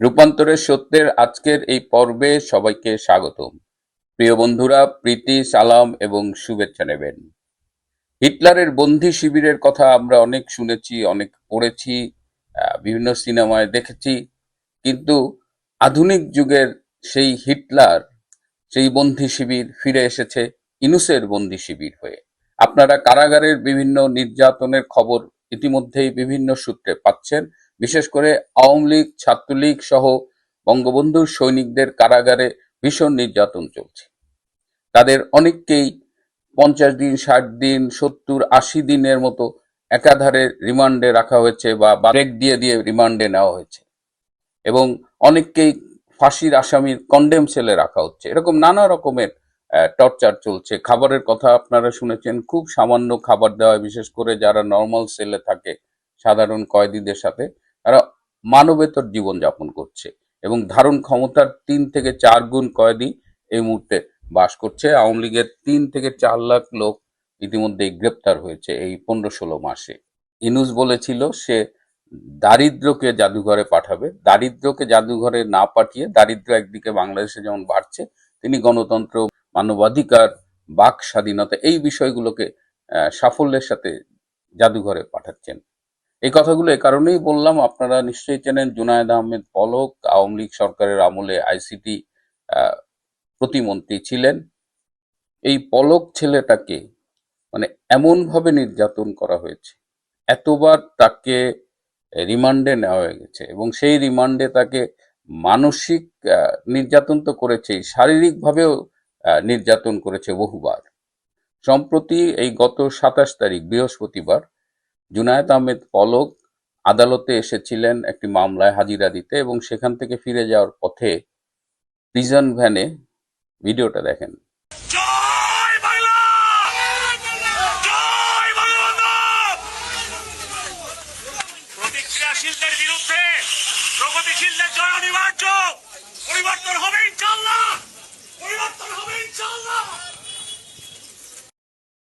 রূপান্তরের সত্যের আজকের এই পর্বে সবাইকে স্বাগতম। প্রিয় বন্ধুরা, প্রীতি, সালাম এবং শুভেচ্ছা নেবেন। হিটলারের বন্দি শিবিরের কথা আমরা অনেক শুনেছি, অনেক পড়েছি বিভিন্ন সিনেমায় দেখেছি, কিন্তু আধুনিক যুগের সেই হিটলার, সেই বন্দি শিবির ফিরে এসেছে ইনুসের বন্দি শিবির হয়ে। আপনারা কারাগারের বিভিন্ন নির্যাতনের খবর ইতিমধ্যেই বিভিন্ন সূত্রে পাচ্ছেন। বিশেষ করে আওয়ামী লীগ, ছাত্রলীগ সহ বঙ্গবন্ধুর সৈনিকদের কারাগারে ভীষণ নির্যাতন চলছে। তাদের অনেককেই পঞ্চাশ দিন, ষাট দিন, সত্তর, আশি দিনের মতো একাধারে রিমান্ডে রাখা হয়েছে বা ব্রেক দিয়ে দিয়ে রিমান্ডে নেওয়া হয়েছে। এবং অনেককেই ফাঁসির আসামির কন্ডেম সেলে রাখা হচ্ছে। এরকম নানা রকমের টর্চার চলছে। খাবারের কথা আপনারা শুনেছেন। খুব সামান্য খাবার দেওয়া বিশেষ করে যারা নর্মাল সেলে থাকে, সাধারণ কয়েদিদের সাথে তারা মানবেতর জীবনযাপন করছে এবং ধারণ ক্ষমতার তিন থেকে চার গুণ কয়েদি এই মুহূর্তে বাস করছে। আওয়ামী লীগের তিন থেকে চার লাখ লোক ইতিমধ্যেই গ্রেপ্তার হয়েছে এই পনেরো ষোলো মাসে। ইনুস বলেছিল, সে দারিদ্রকে জাদুঘরে পাঠাবে। দারিদ্রকে জাদুঘরে না পাঠিয়ে দারিদ্র একদিকে বাংলাদেশে যেমন বাড়ছে, তিনি গণতন্ত্র, মানবাধিকার, বাক স্বাধীনতা এই বিষয়গুলোকে সাফল্যের সাথে জাদুঘরে পাঠাচ্ছেন। এই কথাগুলো এ কারণেই বললাম, আপনারা নিশ্চয়ই চেনেন জুনায়েদ আহমেদ পলক আওয়ামী লীগ সরকারের আমলে আইসিটি প্রতিমন্ত্রী ছিলেন। এই পলক ছেলেটাকে মানে এমনভাবে নির্যাতন করা হয়েছে, এতবার তাকে রিমান্ডে নেওয়া হয়ে গেছে এবং সেই রিমান্ডে তাকে মানসিক নির্যাতন তো করেছেই, শারীরিকভাবেও নির্যাতন করেছে বহুবার। সম্প্রতি এই গত সাতাশ তারিখ, বৃহস্পতিবার জুনায়েদ আহমেদ পলক আদালতে এসেছিলেন একটি মামলায় হাজিরা দিতে এবং সেখান থেকে ফিরে যাওয়ার পথে প্রিজন ভ্যানে ভিডিওটা দেখেন। জয় বাংলা! জয় বঙ্গবন্ধু প্রতিক্রিয়াশীলদের বিরুদ্ধে প্রগতিশীলদের জয় অনিবার্য! পরিবর্তন হবে ইনশাল্লাহ পরিবর্তন হবে ইনশাল্লাহ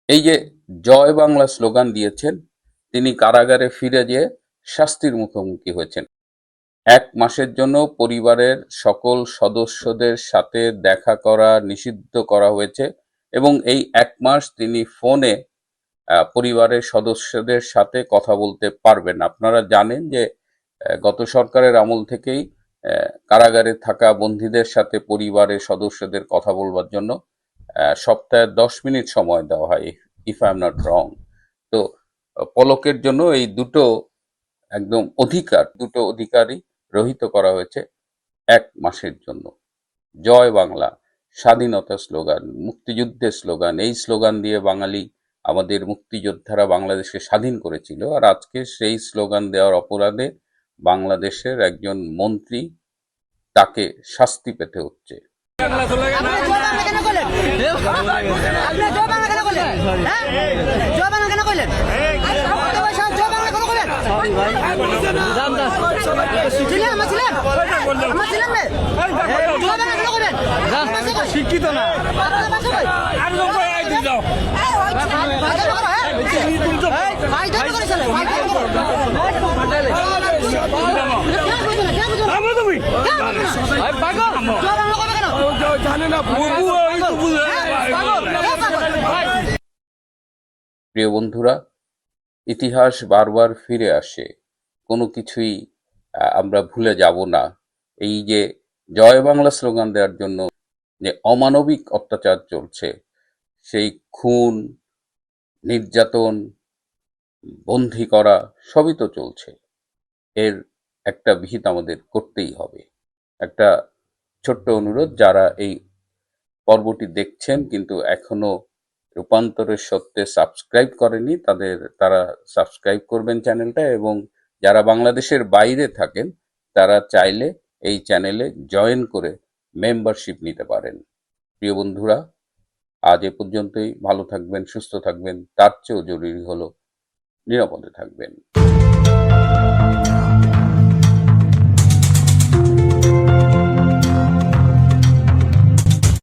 এই যে জয় বাংলা স্লোগান দিয়েছেন তিনি কারাগারে ফিরে যেয়ে শাস্তির মুখোমুখি হয়েছেন। এক মাসের জন্য পরিবারের সকল সদস্যদের সাথে দেখা করা নিষিদ্ধ করা হয়েছে এবং এই এক মাস তিনি ফোনে পরিবারের সদস্যদের সাথে কথা বলতে পারবেন। আপনারা জানেন যে গত সরকারের আমল থেকেই কারাগারে থাকা বন্দীদের সাথে পরিবারের সদস্যদের কথা বলবার জন্য সপ্তাহে দশ মিনিট সময় দেওয়া হয় if I am not wrong তো পলকের জন্য এই দুটো একদম অধিকার, দুটো অধিকারই রহিত করা হয়েছে এক মাসের জন্য। জয় বাংলা, স্বাধীনতা স্লোগান, মুক্তিযুদ্ধের স্লোগান, এই স্লোগান দিয়ে বাঙালি, আমাদের মুক্তিযোদ্ধারা বাংলাদেশকে স্বাধীন করেছিল আর আজকে সেই স্লোগান দেওয়ার অপরাধে বাংলাদেশের একজন মন্ত্রী তাকে শাস্তি পেতে হচ্ছে। হ্যাঁ, পাগল, কে পাগল? প্রিয় বন্ধুরা ইতিহাস বারবার ফিরে আসে কোনো কিছুই আমরা ভুলে যাব না। এই যে জয় বাংলা স্লোগান দেওয়ার জন্য যে অমানবিক অত্যাচার চলছে, সেই খুন, নির্যাতন, বন্দী করা সবই তো চলছে। এর একটা বিহিত আমাদের করতেই হবে। একটা ছোট্ট অনুরোধ, যারা এই পর্বটি দেখছেন কিন্তু এখনও রূপান্তরের সত্ত্বে সাবস্ক্রাইব করেনি, তাদের, তারা সাবস্ক্রাইব করবেন চ্যানেলটা এবং যারা বাংলাদেশের বাইরে থাকেন, তারা চাইলে এই চ্যানেলে জয়েন করে মেম্বারশিপ নিতে পারেন। প্রিয় বন্ধুরা, আজ এ পর্যন্তই। ভালো থাকবেন, সুস্থ থাকবেন। তার চেয়েও জরুরি হলো নিরাপদে থাকবেন।